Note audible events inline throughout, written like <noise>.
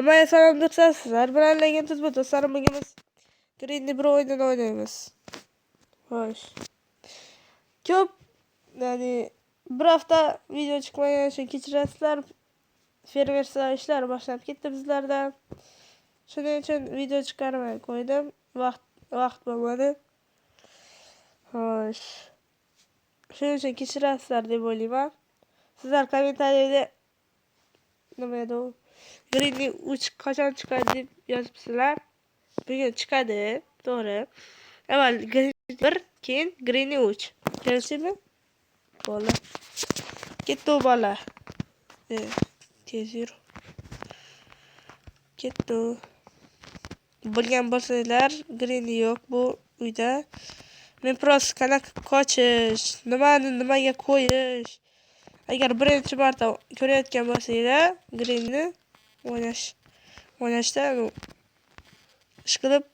Hammaga salom do'stlar, sizlar bilan Legend Tuzba do'stlarim bugun biz Green'li bir oyundan oynaymiz. Xo'sh. Ko'p ya'ni bir hafta video chiqmagan uchun kechirasizlar. Fermer ishlar boshlab ketdi bizlarda. Shuning uchun video chiqarmay qo'ydim. Vaqt vaqt bo'lmadi. Xo'sh. Shuning uchun kechirasizlar deb o'ylayman. Sizlar kommentariyada nima edi u? Greenli 3 qachon chiqadi deb yozibsizlar. Bugun chiqadi, to'g'ri. Avval Green 1, keyin Greenli 3. Kelishimi? Bo'ldi. Ketdi u bola. E, tez yur. Ketdi. u. Bilgan bo'lsanglar, Greenli yo'q bu uyda. Men prosta qanaqa qochish, nimani nimaga qo'yish. Agar birinchi marta ko'rayotgan bo'lsanglar, Greenni ну ishqilib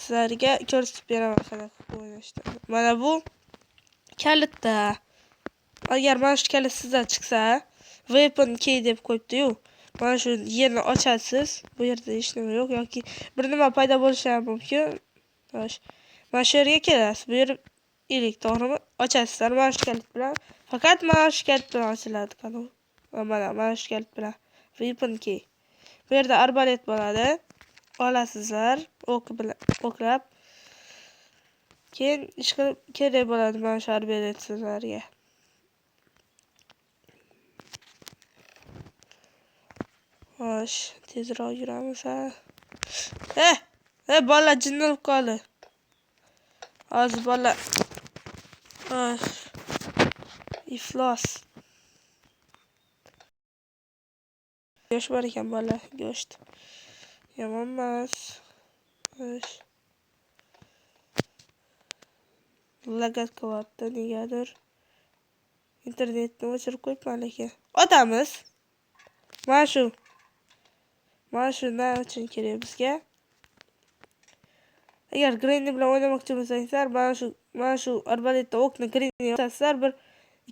sizlarga ko'rsatib beraman qanaqa o'ynashda. Mana bu kalitda. Agar mana shu kalit sizdan chiqsa, weapon key deb qo'yibdi-yu. Mana shu yerni ochasiz. Bu yerda hech nima yo'q yoki bir nima paydo bo'lishi ham mumkin. Mana shu yerga kelasiz. Bu yer ilik, to'g'rimi? Ochasizlar mana shu kalit bilan. Faqat mana shu kalit bilan ochiladi. Mana mana shu kalit bilan. Weapon key. Bu yerda arbalet bo'ladi. Olasizlar o'qlab. Keyin ishqilib kerak bo'ladi mana shu arbalet sizlarga. Xo'sh, tezroq yuramiz ha. Eh, eh bola jinnilib qoldi. Hozir bola Ay, iflos. Ekan bola, go'sht. Yomon emas. Xo'sh. Lagat qilyapti negadir. Internetni o'chirib qo'yibman lekin. Otamiz. Mana shu. Mana shu nima uchun kerak bizga? Agar Granny bilan o'ynamoqchi bo'lsangizlar, mana shu mana shu arbaletda o'qni Granny yotasizlar, bir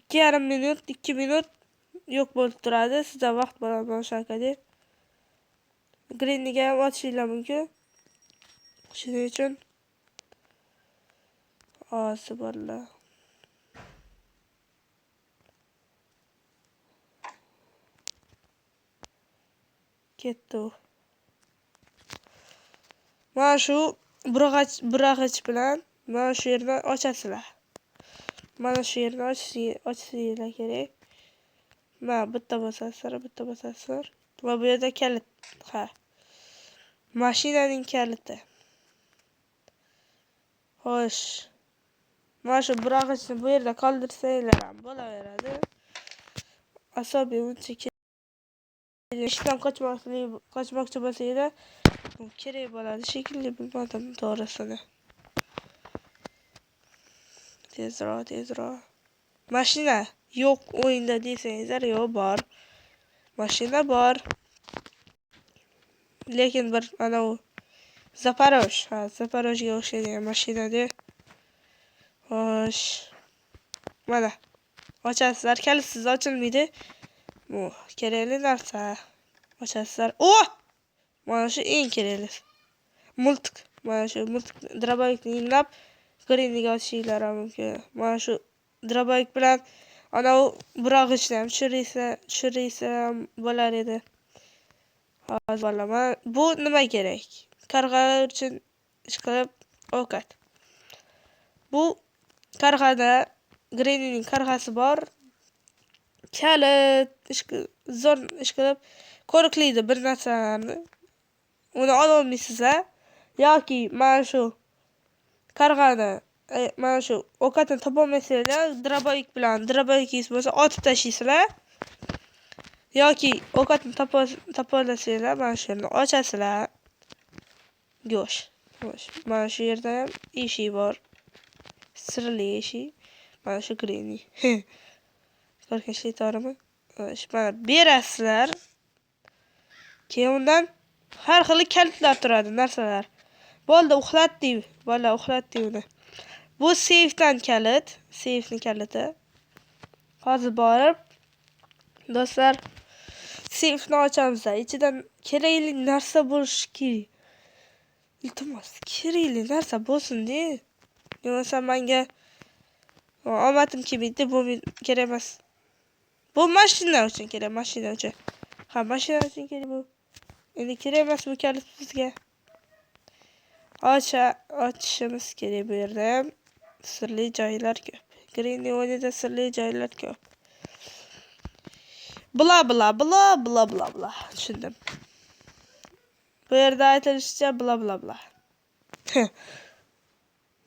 2,5 minut, 2 minut yo'q bo'lib turadi. Sizda vaqt mana shunaqada. Grannyga ham otishinglar mumkin. Shuning uchun Osi borlar. Ketdi u. Mana shu burag'ich bilan mana shu yerni ochasizlar. Mana shu yerni ochishinglar kerak. Mana bitta bosasizlar, bitta bosasizlar. Va bu yerda kalit. Ha. Mashinaning kaliti. Xo'sh. Mana shu burag'ichni bu yerda qoldirsanglar ham bo'laveradi. Asobiy uncha ishdan qochmoqchi qochmoqchi bo'lsanglar kerak bo'ladi shekilli bilmadim to'g'risini. Tezroq, tezroq. Mashina yo'q o'yinda desangizlar, yo'q bor. Mashina bor. Lekin bir ana u Zaporoj, ha, Zaporojga o'xshagan mashinada. Xo'sh. Mana. Ochasizlar, kalitsiz ochilmaydi. Bu kerakli narsa. Ochasizlar. Oh! Mana shu eng kerakli. Multik. Mana shu multik imlab Greenliga ochishinglar ham mumkin. Mana shu draboyik bilan anavi u burag'ichni ham tushirsa, tushirsa ham bo'lar edi. Hozir. Bu nima kerak? Qarg'alar uchun ishqilib ovqat. Bu qarg'ada grenining qarg'asi bor. Kalit, zo'r ishqilib ko'riklaydi qo'riqlaydi bir narsalarni. Uni ololmaysiz a yoki mana shu qarg'ani mana shu ovqatni topolmaysanglar, draboyik bilan draboyikingiz bo'lsa otib tashlaysizlar. yoki ovqatni topolasanglar, mana shu yerni ochasizlar. Go'sht. Mana shu yerda ham eshik bor. Sirli eshik. Mana shu Granny. Qo'rqinchli to'g'rimi? Mana berasizlar. Keyin undan har xil kalitlar turadi, narsalar. Bo'ldi, uxlatdi. Bola uxlatdi uni. Bu seyfdan kalit, seyfni kaliti. Hozir borib do'stlar seyfni ochamiz ichidan kerakli narsa bo'lishi kerak iltimos kerakli narsa bo'lsin-da. Yo'qsa menga omadim kelmaydi, bu kerak emas. Bu mashina uchun kerak, mashina uchun. Ha, mashina uchun kerak bu. Endi kerak emas bu kalit bizga. Ocha, ochishimiz kerak bu yerda Sirli joylar ko'p. Green o'yinida sirli joylar ko'p. Bla bla bla bla bla bla. Tushundim. Bu yerda aytilishicha bla bla bla. <laughs>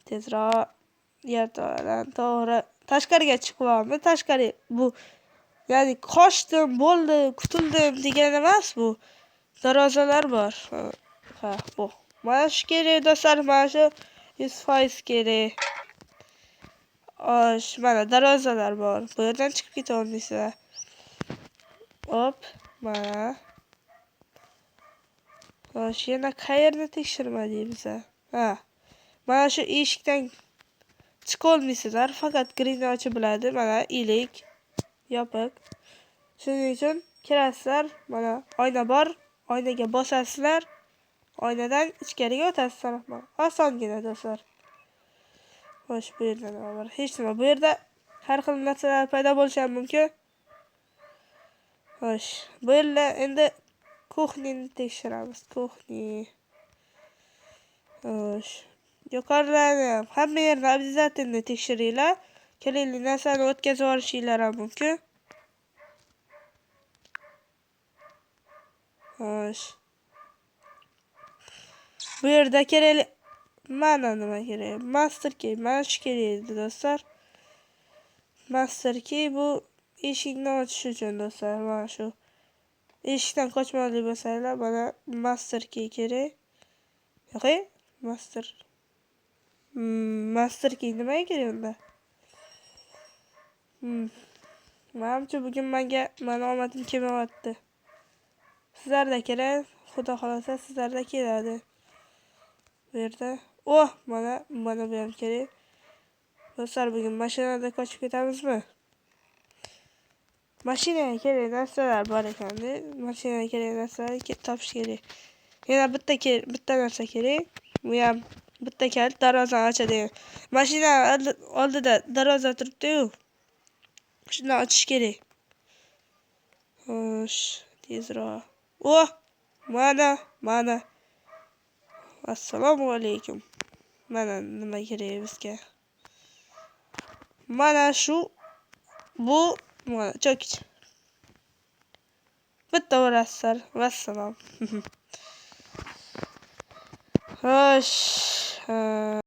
Tezroq yerdan to'g'ri tashqariga chiqyapmi. Tashqari bu ya'ni qochdim, bo'ldi, qutuldim degan emas bu. Darvozalar bor. Ha, bu. Mana shu kerak do'stlar, mana shu 100% kerak. Osh, mana darvozalar bor. Bu yerdan chiqib keta olmaysizlar. Hop, mana. Xo'sh, yana qayerni tekshirmadik biz? Ha. Mana shu eshikdan chiqa olmaysizlar, faqat grinyochi biladi. Mana ilik yopiq. Shuning uchun kirasizlar, mana oyna bor. Oynaga bosasizlar. Oynadan ichkariga o'tasizlar. Osongina do'stlar. Xo'sh, bu yerda nima bor? Hech nima. Bu yerda har xil narsalar paydo bo'lishi ham mumkin. Xo'sh, bu yerda endi kuxnyani tekshiramiz. Kuxni. Xo'sh. Yuqorilarni ham hamma yerni обязательно tekshiringlar. Kerakli narsani o'tkazib olishinglar ham mumkin. Xo'sh. Bu yerda kerakli mana nima kerak? Master key. Kerak edi do'stlar. Master key bu eshikni ochish uchun do'stlar, mana shu. Eshikdan qochmoqchi bo'lsanglar, mana master key kerak. Yo'q, master. Master key nimaga kerak unda? Hmm. Menimcha bugun menga mana omadim kelmayapti. Sizlarda kerak, xudo xolasa sizlarda keladi. Bu yerda. Oh, mana bu ham kerak. Do'stlar, bugun mashinada qochib ketamizmi? Mashinaga kerak narsalar bor ekan-da. Mashinaga kerak narsalar topish kerak. Yana bitta bitta narsa kerak. Bu ham bitta kalit darvozani ochadi. Mashina oldida darvoza turibdi-yu. Shuni ochish kerak. Xo'sh, tezroq. Oh, mana, mana. Assalomu alaykum. Mana nima kerak bizga? Mana shu bu cho'kich. Bitta urasizlar. Vassalom. Xo'sh.